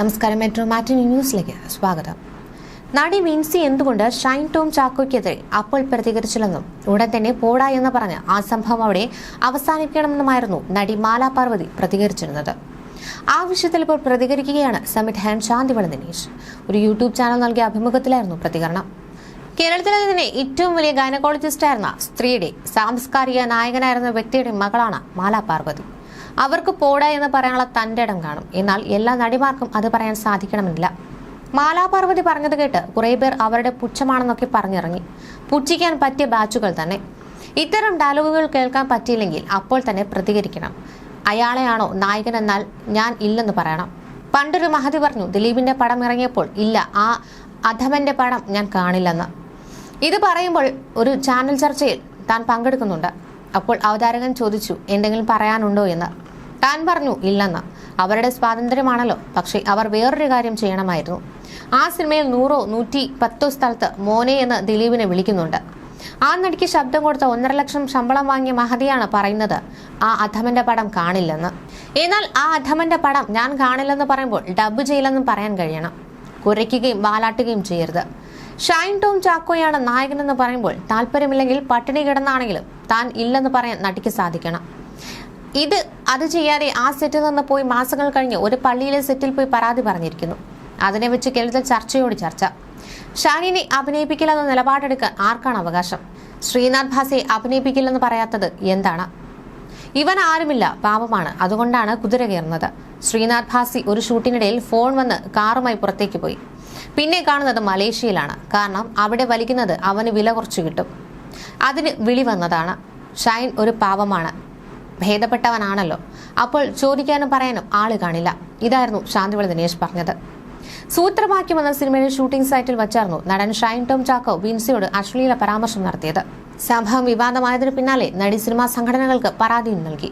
നമസ്കാരം മെട്രോ മാറ്റിനി ന്യൂസിലേക്ക് സ്വാഗതം. നടി വിൻസി എന്തുകൊണ്ട് ഷൈൻ ടോം ചാക്കോയ്ക്കെതിരെ അപ്പോൾ പ്രതികരിച്ചില്ലെന്നും ഉടൻ തന്നെ പോടാ എന്ന് പറഞ്ഞ് ആ സംഭവം അവിടെ അവസാനിപ്പിക്കണമെന്നുമായിരുന്നു നടി മാലാ പാർവതി പ്രതികരിച്ചിരുന്നത്. ആ വിഷയത്തിൽ ഇപ്പോൾ പ്രതികരിക്കുകയാണ് ഹാൻഡ് ശാന്തിവള ദിനേശ്. ഒരു യൂട്യൂബ് ചാനൽ നൽകിയ അഭിമുഖത്തിലായിരുന്നു പ്രതികരണം. കേരളത്തിലെ തന്നെ ഏറ്റവും വലിയ ഗൈനക്കോളജിസ്റ്റായിരുന്ന സ്ത്രീയുടെ സാംസ്കാരിക നായകനായിരുന്ന വ്യക്തിയുടെ മകളാണ് മാലാ പാർവതി. അവർക്ക് പോടാ എന്ന് പറയാനുള്ള തന്റെ ഇടം കാണും. എന്നാൽ എല്ലാ നടിമാർക്കും അത് പറയാൻ സാധിക്കണമെന്നില്ല. മാലാപാർവതി പറഞ്ഞത് കേട്ട് കുറേ പേർ അവരുടെ പുച്ഛമാണെന്നൊക്കെ പറഞ്ഞിറങ്ങി. പുച്ഛിക്കാൻ പറ്റിയ ബാച്ചുകൾ തന്നെ. ഇത്തരം ഡയലോഗുകൾ കേൾക്കാൻ പറ്റിയില്ലെങ്കിൽ അപ്പോൾ തന്നെ പ്രതികരിക്കണം. അയാളെയാണോ നായകൻ എന്നാൽ ഞാൻ ഇല്ലെന്ന് പറയണം. പണ്ടൊരു മഹതി പറഞ്ഞു ദിലീപിന്റെ പടം ഇറങ്ങിയപ്പോൾ ഇല്ല ആ അധമന്റെ പടം ഞാൻ കാണില്ലെന്ന്. ഇത് പറയുമ്പോൾ ഒരു ചാനൽ ചർച്ചയിൽ താൻ പങ്കെടുക്കുന്നുണ്ട്. അപ്പോൾ അവതാരകൻ ചോദിച്ചു എന്തെങ്കിലും പറയാനുണ്ടോ എന്ന്. താൻ പറഞ്ഞു ഇല്ലെന്ന്. അവരുടെ സ്വാതന്ത്ര്യമാണല്ലോ. പക്ഷേ അവർ വേറൊരു കാര്യം ചെയ്യണമായിരുന്നു. ആ സിനിമയിൽ നൂറോ നൂറ്റി പത്തോ സ്ഥലത്ത് മോനെ എന്ന് ദിലീപിനെ വിളിക്കുന്നുണ്ട്. ആ നടിക്ക് ശബ്ദം കൊടുത്ത ഒന്നര ലക്ഷം ശമ്പളം വാങ്ങിയ മഹതിയാണ് പറയുന്നത് ആ അധമന്റെ പടം കാണില്ലെന്ന്. എന്നാൽ ആ അധമന്റെ പടം ഞാൻ കാണില്ലെന്ന് പറയുമ്പോൾ ഡബ് ചെയ്യില്ലെന്നും പറയാൻ കഴിയണം. കുരയ്ക്കുകയും വാലാട്ടുകയും ചെയ്യരുത്. ഷൈൻ ടോം ചാക്കോയാണ് നായകനെന്ന് പറയുമ്പോൾ താല്പര്യമില്ലെങ്കിൽ പട്ടിണി കിടന്നാണെങ്കിലും താൻ ഇല്ലെന്ന് പറയാൻ നടിക്ക് സാധിക്കണം. ഇത് അത് ചെയ്യാതെ ആ സെറ്റിൽ നിന്ന് പോയി മാസങ്ങൾ കഴിഞ്ഞ് ഒരു പള്ളിയിലെ സെറ്റിൽ പോയി പരാതി പറഞ്ഞിരിക്കുന്നു. അതിനെ വെച്ച് കേരളത്തിൽ ചർച്ചയോട് ചർച്ച. ഷാനിനെ അഭിനയിപ്പിക്കില്ലെന്ന നിലപാടെടുക്കാൻ ആർക്കാണ് അവകാശം? ശ്രീനാഥ് ഭാസയെ അഭിനയിപ്പിക്കില്ലെന്ന് പറയാത്തത് എന്താണ്? ഇവൻ ആരുമില്ല പാപമാണ് അതുകൊണ്ടാണ് കുതിര കയറുന്നത്. ശ്രീനാഥ് ഭാസി ഒരു ഷൂട്ടിനിടയിൽ ഫോൺ വന്ന് കാറുമായി പുറത്തേക്ക് പോയി. പിന്നെ കാണുന്നത് മലേഷ്യയിലാണ്. കാരണം അവിടെ വലിക്കുന്നത് അവന് വില കുറച്ച് കിട്ടും. അതിന് വിളി വന്നതാണ്. ഷൈൻ ഒരു പാവമാണ്. ഭേദപ്പെട്ടവനാണല്ലോ. അപ്പോൾ ചോദിക്കാനും പറയാനും ആൾ കാണില്ല. ഇതായിരുന്നു ശാന്തിവിള ദിനേശ് പറഞ്ഞത്. സൂത്രവാക്യം എന്ന സിനിമയുടെ ഷൂട്ടിംഗ് സൈറ്റിൽ വച്ചായിരുന്നു നടൻ ഷൈൻ ടോം ചാക്കോ വിൻസിയോട് അശ്ലീല പരാമർശം നടത്തിയത്. സംഭവം വിവാദമായതിനു പിന്നാലെ നടി സിനിമാ സംഘടനകൾക്ക് പരാതിയും നൽകി.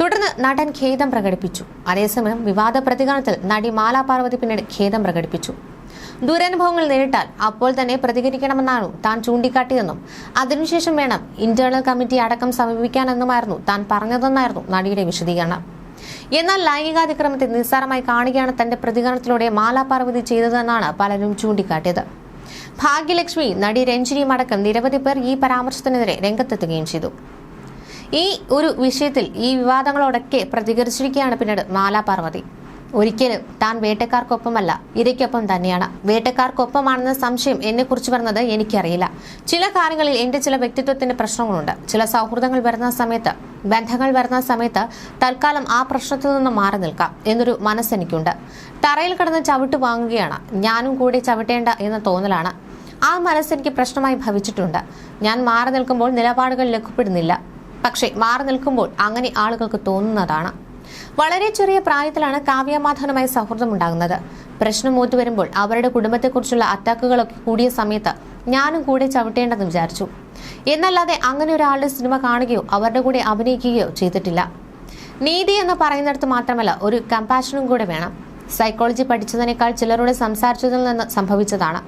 തുടർന്ന് നടൻ ഖേദം പ്രകടിപ്പിച്ചു. അതേസമയം വിവാദ പ്രതികരണത്തിൽ നടി മാലാ പാർവതി പിന്നീട് ഖേദം പ്രകടിപ്പിച്ചു. ദുരനുഭവങ്ങൾ നേരിട്ടാൽ അപ്പോൾ തന്നെ പ്രതികരിക്കണമെന്നാണ് താൻ ചൂണ്ടിക്കാട്ടിയെന്നും അതിനുശേഷം വേണം ഇന്റേണൽ കമ്മിറ്റി അടക്കം സമീപിക്കാനെന്നുമായിരുന്നു താൻ പറഞ്ഞതെന്നായിരുന്നു നടിയുടെ വിശദീകരണം. എന്നാൽ ലൈംഗികാതിക്രമത്തെ നിസ്സാരമായി കാണുകയാണ് തന്റെ പ്രതികരണത്തിലൂടെ മാലാ പാർവതി ചെയ്തതെന്നാണ് പലരും ചൂണ്ടിക്കാട്ടിയത്. ഭാഗ്യലക്ഷ്മി നടി രഞ്ജിനിയും അടക്കം നിരവധി പേർ ഈ പരാമർശത്തിനെതിരെ രംഗത്തെത്തുകയും ചെയ്തു. ഈ ഒരു വിഷയത്തിൽ ഈ വിവാദങ്ങളോടൊക്കെ പ്രതികരിച്ചിരിക്കുകയാണ് പിന്നീട് മാലാ പാർവതി ഒരിക്കലും താൻ വേട്ടക്കാർക്കൊപ്പമല്ല ഇരയ്ക്കൊപ്പം തന്നെയാണ്. വേട്ടക്കാർക്കൊപ്പമാണെന്ന സംശയം എന്നെക്കുറിച്ച് പറഞ്ഞത് എനിക്കറിയില്ല. ചില കാര്യങ്ങളിൽ എന്റെ ചില വ്യക്തിത്വത്തിന്റെ പ്രശ്നങ്ങളുണ്ട്. ചില സൗഹൃദങ്ങൾ വരുന്ന സമയത്ത് ബന്ധങ്ങൾ വരുന്ന സമയത്ത് തൽക്കാലം ആ പ്രശ്നത്തിൽ നിന്ന് മാറി നിൽക്കാം എന്നൊരു മനസ്സെനിക്കുണ്ട് തറയിൽ കിടന്ന് ചവിട്ട് വാങ്ങുകയാണ്. ഞാനും കൂടി ചവിട്ടേണ്ട എന്ന തോന്നലാണ്. ആ മനസ്സെനിക്ക് പ്രശ്നമായി ഭവിച്ചിട്ടുണ്ട്. ഞാൻ മാറി നിൽക്കുമ്പോൾ നിലപാടുകൾ ലഘുപ്പെടുന്നില്ല. പക്ഷേ മാറി നിൽക്കുമ്പോൾ അങ്ങനെ ആളുകൾക്ക് തോന്നുന്നതാണ്. വളരെ ചെറിയ പ്രായത്തിലാണ് കാവ്യമാധവനുമായി സൗഹൃദം ഉണ്ടാകുന്നത് പ്രശ്നം മൂത്തു വരുമ്പോൾ അവരുടെ കുടുംബത്തെക്കുറിച്ചുള്ള അറ്റാക്കുകളൊക്കെ കൂടിയ സമയത്ത് ഞാനും കൂടെ ചവിട്ടേണ്ടെന്ന് വിചാരിച്ചു. എന്നല്ലാതെ അങ്ങനെ ഒരാളുടെ സിനിമ കാണുകയോ അവരുടെ കൂടെ അഭിനയിക്കുകയോ ചെയ്തിട്ടില്ല. നീതി എന്ന് പറയുന്നിടത്ത് മാത്രമല്ല ഒരു കമ്പാഷനും കൂടെ വേണം. സൈക്കോളജി പഠിച്ചതിനേക്കാൾ ചിലരോട് സംസാരിച്ചതിൽ നിന്ന് സംഭവിച്ചതാണ്.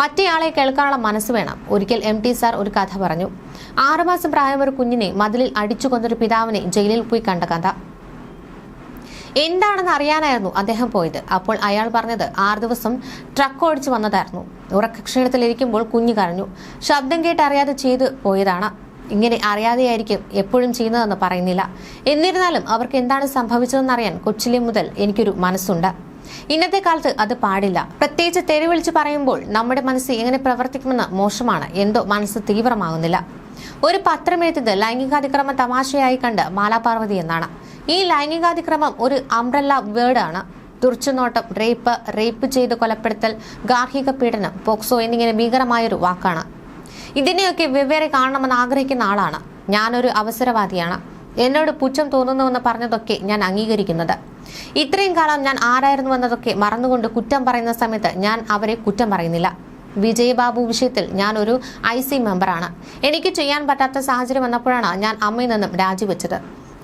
മറ്റേയാളെ കേൾക്കാനുള്ള മനസ്സ് വേണം. ഒരിക്കൽ എം ടി സാർ ഒരു കഥ പറഞ്ഞു. ആറുമാസം പ്രായം ഒരു കുഞ്ഞിനെ മതിലിൽ അടിച്ചു കൊന്നൊരു പിതാവിനെ ജയിലിൽ പോയി കണ്ട കഥ. എന്താണെന്ന് അറിയാനായിരുന്നു അദ്ദേഹം പോയത്. അപ്പോൾ അയാൾ പറഞ്ഞത് ആറ് ദിവസം ട്രക്ക് ഓടിച്ചു വന്നതായിരുന്നു. ഉറക്കക്ഷീണത്തിലിരിക്കുമ്പോൾ കുഞ്ഞു കരഞ്ഞു. ശബ്ദം കേട്ട് അറിയാതെ ചെയ്തു പോയതാണ്. ഇങ്ങനെ അറിയാതെയായിരിക്കും എപ്പോഴും ചെയ്യുന്നതെന്ന് പറയുന്നില്ല. എന്നിരുന്നാലും അവർക്ക് എന്താണ് സംഭവിച്ചതെന്നറിയാൻ കൊച്ചിലെ മുതൽ എനിക്കൊരു മനസ്സുണ്ട്. ഇന്നത്തെ കാലത്ത് അത് പാടില്ല. പ്രത്യേകിച്ച് തെരുവിളിച്ച് പറയുമ്പോൾ നമ്മുടെ മനസ്സ് എങ്ങനെ പ്രവർത്തിക്കുമെന്ന് മോശമാണ്. എന്തോ മനസ്സ് തീവ്രമാകുന്നില്ല. ഒരു പത്രം എഴുതിയത് ലൈംഗികാതിക്രമ തമാശയായി കണ്ട് മാലാപാർവതി എന്നാണ്. ഈ ലൈംഗികാതിക്രമം ഒരു അംബ്രല്ല ആണ്. തുറച്ചുനോട്ടം റേപ്പ് റേപ്പ് ചെയ്ത് കൊലപ്പെടുത്തൽ ഗാർഹിക പീഡനം പോക്സോ എന്നിങ്ങനെ ഭീകരമായൊരു വാക്കാണ്. ഇതിനെയൊക്കെ വെവ്വേറെ കാണണമെന്ന് ആഗ്രഹിക്കുന്ന ആളാണ്. ഞാനൊരു അവസരവാദിയാണ്. എന്നോട് പുച്ഛം തോന്നുന്നുവെന്ന് പറഞ്ഞതൊക്കെ ഞാൻ അംഗീകരിക്കുന്നത്. ഇത്രയും കാലം ഞാൻ ആരായിരുന്നു എന്നതൊക്കെ മറന്നുകൊണ്ട് കുറ്റം പറയുന്ന സമയത്ത് ഞാൻ അവരെ കുറ്റം പറയുന്നില്ല. വിജയബാബു വിഷയത്തിൽ ഞാൻ ഒരു ഐ സി മെമ്പറാണ് എനിക്ക് ചെയ്യാൻ പറ്റാത്ത സാഹചര്യം വന്നപ്പോഴാണ് ഞാൻ അമ്മയിൽ നിന്നും രാജിവെച്ചത്.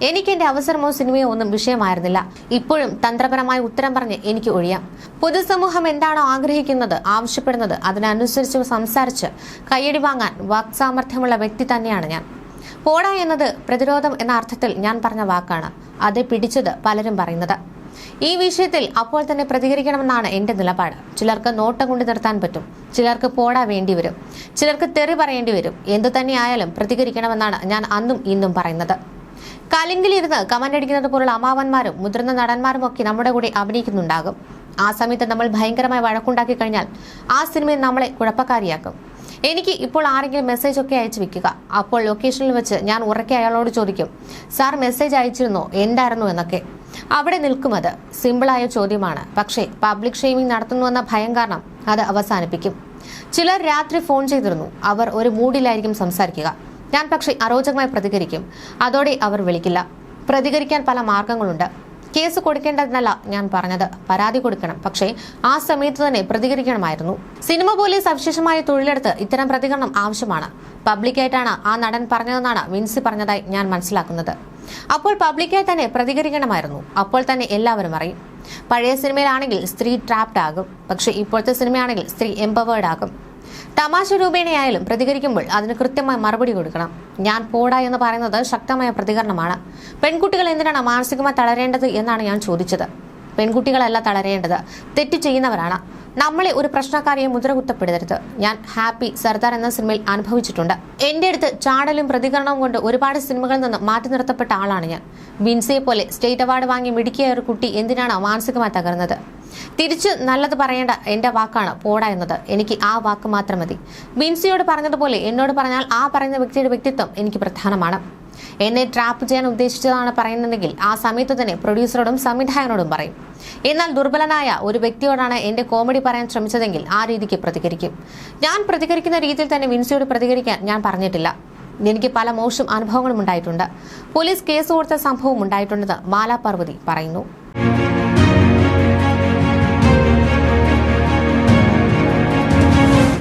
എനിക്ക് എന്റെ അവസരമോ സിനിമയോ ഒന്നും വിഷയമായിരുന്നില്ല. ഇപ്പോഴും തന്ത്രപരമായ ഉത്തരം പറഞ്ഞ് എനിക്ക് ഒഴിയാം. പൊതുസമൂഹം എന്താണോ ആഗ്രഹിക്കുന്നത് ആവശ്യപ്പെടുന്നത് അതിനനുസരിച്ച് സംസാരിച്ച് കയ്യടി വാങ്ങാൻ വാക്സാമർഥ്യമുള്ള വ്യക്തി തന്നെയാണ് ഞാൻ. പോടാ എന്നത് പ്രതിരോധം എന്ന അർത്ഥത്തിൽ ഞാൻ പറഞ്ഞ വാക്കാണ്. അത് പിടിച്ചത് പലരും പറയുന്നത്. ഈ വിഷയത്തിൽ അപ്പോൾ തന്നെ പ്രതികരിക്കണമെന്നാണ് എന്റെ നിലപാട്. ചിലർക്ക് നോട്ടം കൊണ്ട് നിർത്താൻ പറ്റും. ചിലർക്ക് പോടാ വേണ്ടി വരും. ചിലർക്ക് തെറി പറയേണ്ടി വരും. എന്തു തന്നെയായാലും പ്രതികരിക്കണമെന്നാണ് ഞാൻ അന്നും ഇന്നും പറയുന്നത്. കലിങ്കിലിരുന്ന് കമന്റ് അടിക്കുന്നത് പോലുള്ള അമാവന്മാരും മുതിർന്ന നടന്മാരും ഒക്കെ നമ്മുടെ കൂടെ അഭിനയിക്കുന്നുണ്ടാകും. ആ സമയത്ത് നമ്മൾ ഭയങ്കരമായി വഴക്കുണ്ടാക്കി കഴിഞ്ഞാൽ ആ സിനിമയിൽ നമ്മളെ കുഴപ്പക്കാരിയാക്കും. എനിക്ക് ഇപ്പോൾ ആരെങ്കിലും മെസ്സേജ് ഒക്കെ അയച്ചു വെക്കുക. അപ്പോൾ ലൊക്കേഷനിൽ വെച്ച് ഞാൻ ഉറക്കെ അയാളോട് ചോദിക്കും സാർ മെസ്സേജ് അയച്ചിരുന്നോ? എന്തായിരുന്നു? എന്നൊക്കെ. അവിടെ നിൽക്കും അത്. സിമ്പിളായ ചോദ്യമാണ്. പക്ഷേ പബ്ലിക് ഷെയ്മിംഗ് നടത്തുന്നുവെന്ന ഭയം കാരണം അത് അവസാനിപ്പിക്കും. ചിലർ രാത്രി ഫോൺ ചെയ്തിരുന്നു. അവർ ഒരു മൂഡിലായിരിക്കും സംസാരിക്കുക. ഞാൻ പക്ഷേ അരോചകമായി പ്രതികരിക്കും. അതോടെ അവർ വിളിക്കില്ല. പ്രതികരിക്കാൻ പല മാർഗങ്ങളുണ്ട്. കേസ് കൊടുക്കേണ്ടതെന്നല്ല ഞാൻ പറഞ്ഞത്. പരാതി കൊടുക്കണം. പക്ഷേ ആ സമയത്ത് തന്നെ പ്രതികരിക്കണമായിരുന്നു. സിനിമ പോലെ സവിശേഷമായ തൊഴിലെടുത്ത് ഇത്തരം പ്രതികരണം ആവശ്യമാണ്. പബ്ലിക്കായിട്ടാണ് ആ നടൻ പറഞ്ഞതെന്നാണ് വിൻസി പറഞ്ഞതായി ഞാൻ മനസ്സിലാക്കുന്നത്. അപ്പോൾ പബ്ലിക്കായി തന്നെ പ്രതികരിക്കണമായിരുന്നു. അപ്പോൾ തന്നെ എല്ലാവരും അറിയും. പഴയ സിനിമയിലാണെങ്കിൽ സ്ത്രീ ട്രാപ്ഡ് ആകും. പക്ഷേ ഇപ്പോഴത്തെ സിനിമയാണെങ്കിൽ സ്ത്രീ എംപവേർഡ് ആകും. തമാശ രൂപേണയായാലും പ്രതികരിക്കുമ്പോൾ അതിന് കൃത്യമായ മറുപടി കൊടുക്കണം. ഞാൻ പോടാ എന്ന് പറയുന്നത് ശക്തമായ പ്രതികരണമാണ്. പെൺകുട്ടികൾ എന്തിനാണ് മാനസികമായി തളരേണ്ടത് എന്നാണ് ഞാൻ ചോദിച്ചത്. പെൺകുട്ടികളല്ല തളരേണ്ടത്. തെറ്റ് ചെയ്യുന്നവരാണ്. നമ്മളെ ഒരു പ്രശ്നക്കാരിയെ മുദ്രകുത്തപ്പെടരുത്. ഞാൻ ഹാപ്പി സർദാർ എന്ന സിനിമയിൽ അനുഭവിച്ചിട്ടുണ്ട്. എന്റെ അടുത്ത് ചാടലും പ്രതികരണവും കൊണ്ട് ഒരുപാട് സിനിമകളിൽ നിന്ന് മാറ്റി നിർത്തപ്പെട്ട ആളാണ് ഞാൻ. ബിൻസിയെ പോലെ സ്റ്റേറ്റ് അവാർഡ് വാങ്ങി മിടുക്കിയ ഒരു കുട്ടി എന്തിനാണ് മാനസികമായി തകർന്നത്? തിരിച്ച് നല്ലത് പറയേണ്ട എന്റെ വാക്കാണ് പോടാ എന്നത്. എനിക്ക് ആ വാക്ക് മാത്രം മതി. ബിൻസിയോട് പറഞ്ഞതുപോലെ എന്നോട് പറഞ്ഞാൽ ആ പറയുന്ന വ്യക്തിയുടെ വ്യക്തിത്വം എനിക്ക് പ്രധാനമാണ്. എന്നെ ട്രാപ്പ് ചെയ്യാൻ ഉദ്ദേശിച്ചതാണ് പറയുന്നതെങ്കിൽ ആ സമയത്ത് തന്നെ പ്രൊഡ്യൂസറോടും സംവിധായകനോടും പറയും. എന്നാൽ ദുർബലനായ ഒരു വ്യക്തിയോടാണ് എന്റെ കോമഡി പറയാൻ ശ്രമിച്ചതെങ്കിൽ ആ രീതിക്ക് പ്രതികരിക്കും. ഞാൻ പ്രതികരിക്കുന്ന രീതിയിൽ തന്നെ വിൻസിയോട് പ്രതികരിക്കാൻ ഞാൻ പറഞ്ഞിട്ടില്ല. എനിക്ക് പല മോശം അനുഭവങ്ങളും ഉണ്ടായിട്ടുണ്ട്. പോലീസ് കേസ് കൊടുത്ത സംഭവം ഉണ്ടായിട്ടുണ്ടെന്ന് മാലാ പാർവതി പറയുന്നു.